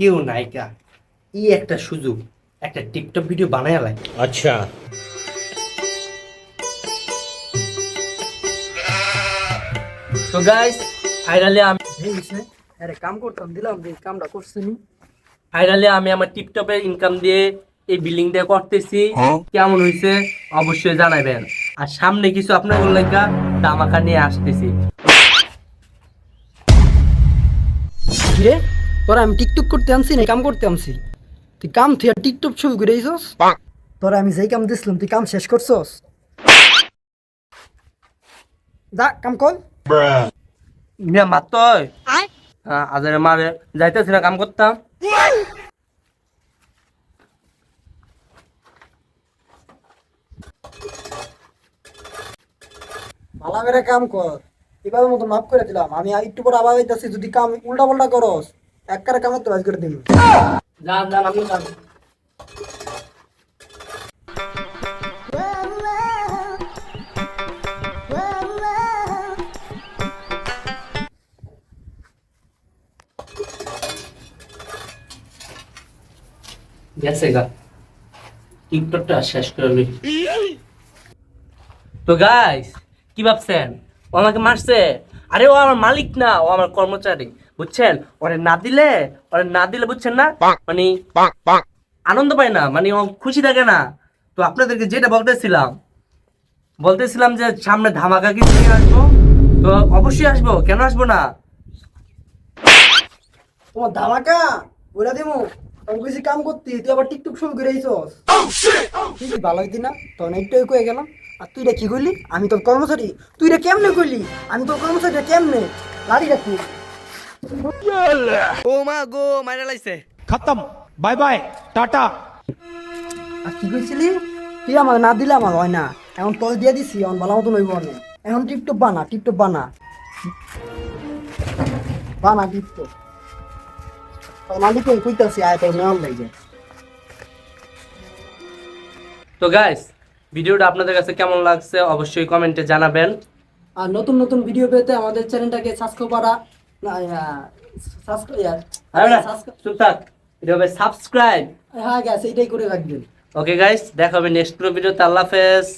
কেউ নায়িকা। ই একটা সুযোগ একটা টিকটক ভিডিও বানায় লাগে আচ্ছা। তো গাইস ফাইনালি আমি আরে কাম করতাম দিলাম যে কামটা করছি ফাইনালি আমি আমার টিপটপের ইনকাম দিয়ে এই বিল্ডিং দিয়ে করতেছি হ্যাঁ? কেমন হয়েছে অবশ্যই জানাবেন। আর সামনে কিছু আপনার উল্লেখা ধামাকা নিয়ে আসতেছি। রে তোরা আমি টিকটক করতে আনছি না কাম করতে আনছি। তুই কাম তুই টিকটক শুরু করে তোরা আমি যেই কাম দিছিলাম তুই কাম শেষ করছস? যা কাম কর। মিয়া মাত্র আজারে মারে যাইতেছি না কাম করতাম। ভালো করে কাম কর। এবার মতো মাফ করে দিলাম। আমি একটু পর আবার যদি কাম উল্টা পাল্টা করস। এক কারে যান গেছে গা। টিকটকটা শেষ করে তো গাইস কি ভাবছেন? আমাকে মারছে? আরে ও আমার মালিক না ও আমার কর্মচারী বুঝছেন? ওরে না দিলে ওরে না দিলে বুঝছেন না? মানে আনন্দ পায় না মানে ও খুশি থাকে না। তো আপনাদেরকে যেটা বলতেছিলাম বলতেছিলাম যে সামনে ধামাকা কিছু নিয়ে আসব? তো অবশ্যই আসব কেন আসব না? তোমার ধামাকা? বলে দিমু আমি কিছু কাম করতি তুই আবার টিকটক শুরু করে দিছস। তুই কি ভালো হইতি না? তখন একটু কয়ে গেলাম। আর তুই রে কি করলি? আমি তোর কর্মচারী। তুই রে কেমনে করলি? আমি তোর কর্মচারী রে কেমনে? লাড়ি রাখি ও মা গো মাইরা লাইছে। খতম। Bye bye tata. আর কি করছিলি? তুই আমার না দিলে আমার হয় না। এখন তোর দিয়ে দিছি এখন ভালো মতো লইব আমি এখন টিপটপ বানা টিপটপ বানা। বানা টিপটপ। মালিক কইতাছি আয় তোর নেওয়ার লাগে। তো গাইস ভিডিওটা আপনাদের কাছে কেমন লাগছে অবশ্যই কমেন্টে জানাবেন। আর নতুন নতুন ভিডিও পেতে আমাদের চ্যানেলটাকে সাবস্ক্রাইব করা এটা হবে সাবস্ক্রাইব। হ্যাঁ গ্যাস এইটাই করে রাখবেন। ওকে গাইস দেখা হবে নেক্সট ভিডিওতে আল্লাহ হাফেজ।